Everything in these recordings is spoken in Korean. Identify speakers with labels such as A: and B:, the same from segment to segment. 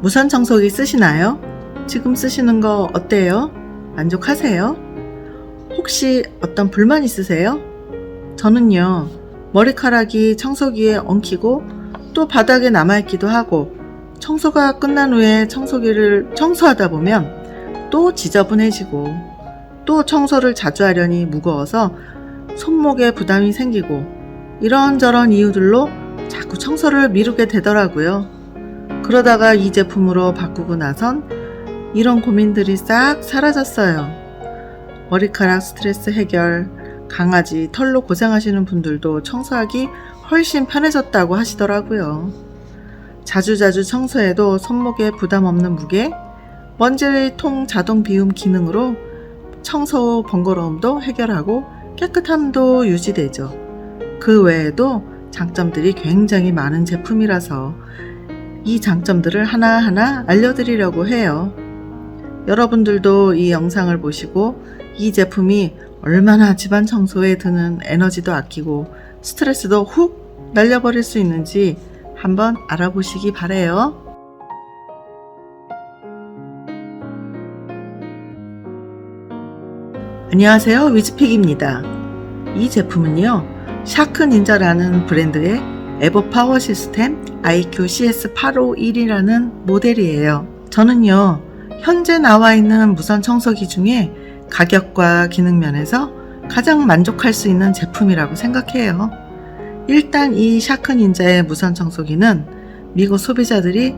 A: 무선 청소기 쓰시나요? 지금 쓰시는 거 어때요? 만족하세요? 혹시 어떤 불만 있으세요? 저는요, 머리카락이 청소기에 엉키고 또 바닥에 남아있기도 하고 청소가 끝난 후에 청소기를 청소하다 보면 또 지저분해지고 또 청소를 자주 하려니 무거워서 손목에 부담이 생기고 이런저런 이유들로 자꾸 청소를 미루게 되더라고요. 그러다가 이 제품으로 바꾸고 나선 이런 고민들이 싹 사라졌어요. 머리카락 스트레스 해결, 강아지 털로 고생하시는 분들도 청소하기 훨씬 편해졌다고 하시더라고요. 자주자주 청소해도 손목에 부담 없는 무게, 먼지통 자동 비움 기능으로 청소 후 번거로움도 해결하고 깨끗함도 유지되죠. 그 외에도 장점들이 굉장히 많은 제품이라서 이 장점들을 하나하나 알려드리려고 해요. 여러분들도 이 영상을 보시고 이 제품이 얼마나 집안 청소에 드는 에너지도 아끼고 스트레스도 훅 날려버릴 수 있는지 한번 알아보시기 바래요. 안녕하세요. 위즈픽입니다. 이 제품은요, 샤크 닌자라는 브랜드의 에버 파워 시스템 IQ CS851이라는 모델이에요. 저는요, 현재 나와 있는 무선 청소기 중에 가격과 기능 면에서 가장 만족할 수 있는 제품이라고 생각해요. 일단 이 샤크 닌자의 무선 청소기는 미국 소비자들이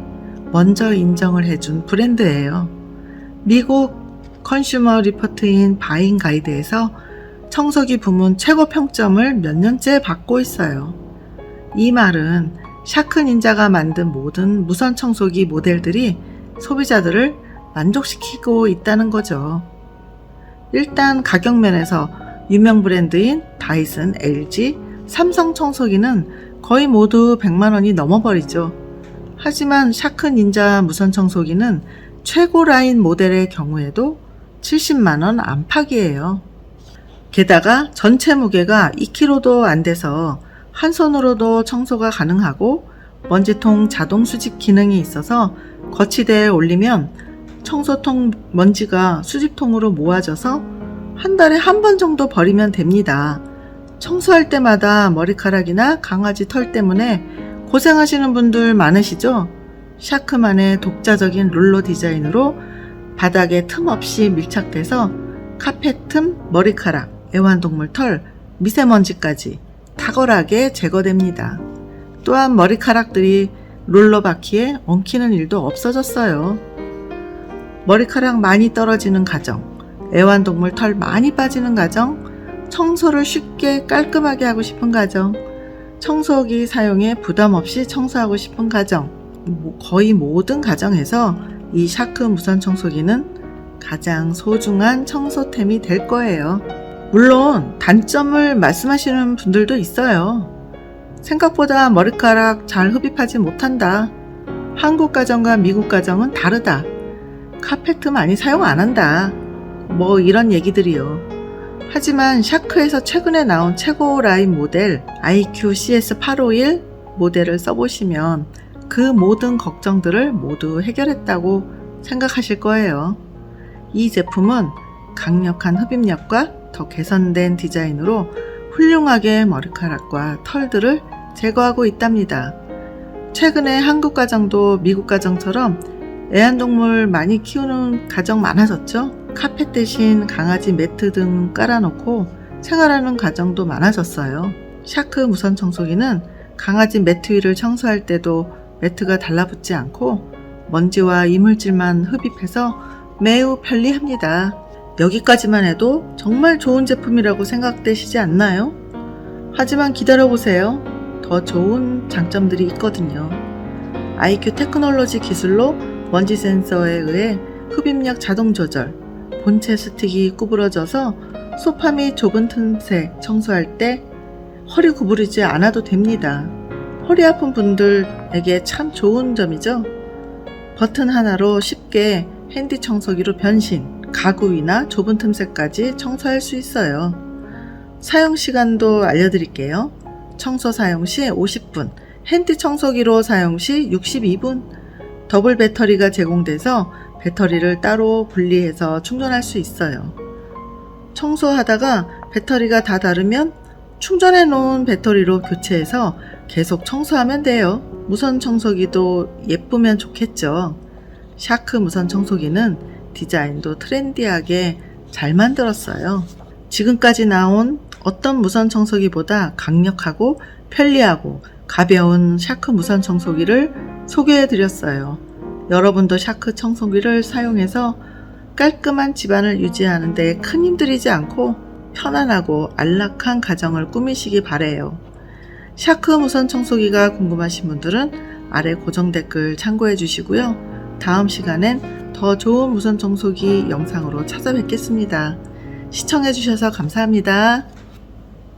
A: 먼저 인정을 해준 브랜드예요. 미국 컨슈머 리포트인 바인 가이드에서 청소기 부문 최고 평점을 몇 년째 받고 있어요. 이 말은 샤크 닌자가 만든 모든 무선 청소기 모델들이 소비자들을 만족시키고 있다는 거죠. 일단 가격 면에서 유명 브랜드인 다이슨, LG, 삼성 청소기는 거의 모두 100만 원이 넘어버리죠. 하지만 샤크 닌자 무선 청소기는 최고 라인 모델의 경우에도 70만 원 안팎이에요. 게다가 전체 무게가 2kg도 안 돼서 한 손으로도 청소가 가능하고 먼지통 자동 수집 기능이 있어서 거치대에 올리면 청소통 먼지가 수집통으로 모아져서 한 달에 한 번 정도 버리면 됩니다. 청소할 때마다 머리카락이나 강아지 털 때문에 고생하시는 분들 많으시죠? 샤크만의 독자적인 롤러 디자인으로 바닥에 틈 없이 밀착돼서 카펫 틈, 머리카락, 애완동물 털, 미세먼지까지 탁월하게 제거됩니다. 또한 머리카락들이 롤러 바퀴에 엉키는 일도 없어졌어요. 머리카락 많이 떨어지는 가정, 애완동물 털 많이 빠지는 가정, 청소를 쉽게 깔끔하게 하고 싶은 가정, 청소기 사용에 부담 없이 청소하고 싶은 가정, 뭐 거의 모든 가정에서 이 샤크 무선 청소기는 가장 소중한 청소템이 될 거예요. 물론 단점을 말씀하시는 분들도 있어요. 생각보다 머리카락 잘 흡입하지 못한다. 한국 가정과 미국 가정은 다르다. 카페트 많이 사용 안 한다. 뭐 이런 얘기들이요. 하지만 샤크에서 최근에 나온 최고 라인 모델 IQ CS851 모델을 써보시면 그 모든 걱정들을 모두 해결했다고 생각하실 거예요. 이 제품은 강력한 흡입력과 더 개선된 디자인으로 훌륭하게 머리카락과 털들을 제거하고 있답니다. 최근에 한국 가정도 미국 가정처럼 애완동물 많이 키우는 가정 많아졌죠? 카펫 대신 강아지 매트 등 깔아놓고 생활하는 가정도 많아졌어요. 샤크 무선 청소기는 강아지 매트 위를 청소할 때도 매트가 달라붙지 않고 먼지와 이물질만 흡입해서 매우 편리합니다. 여기까지만 해도 정말 좋은 제품이라고 생각되시지 않나요? 하지만 기다려보세요. 더 좋은 장점들이 있거든요. IQ 테크놀로지 기술로 먼지 센서에 의해 흡입력 자동 조절, 본체 스틱이 구부러져서 소파 및 좁은 틈새 청소할 때 허리 구부리지 않아도 됩니다. 허리 아픈 분들에게 참 좋은 점이죠. 버튼 하나로 쉽게 핸디 청소기로 변신, 가구 위나 좁은 틈새까지 청소할 수 있어요. 사용 시간도 알려드릴게요. 청소 사용 시 50분, 핸디 청소기로 사용 시 62분, 더블 배터리가 제공돼서 배터리를 따로 분리해서 충전할 수 있어요. 청소하다가 배터리가 다 다르면 충전해 놓은 배터리로 교체해서 계속 청소하면 돼요. 무선 청소기도 예쁘면 좋겠죠. 샤크 무선 청소기는 디자인도 트렌디하게 잘 만들었어요. 지금까지 나온 어떤 무선 청소기보다 강력하고 편리하고 가벼운 샤크 무선 청소기를 소개해 드렸어요. 여러분도 샤크 청소기를 사용해서 깔끔한 집안을 유지하는 데 큰 힘 들이지 않고 편안하고 안락한 가정을 꾸미시기 바래요. 샤크 무선 청소기가 궁금하신 분들은 아래 고정 댓글 참고해 주시고요. 다음 시간엔 더 좋은 무선 청소기 영상으로 찾아뵙겠습니다. 시청해 주셔서 감사합니다.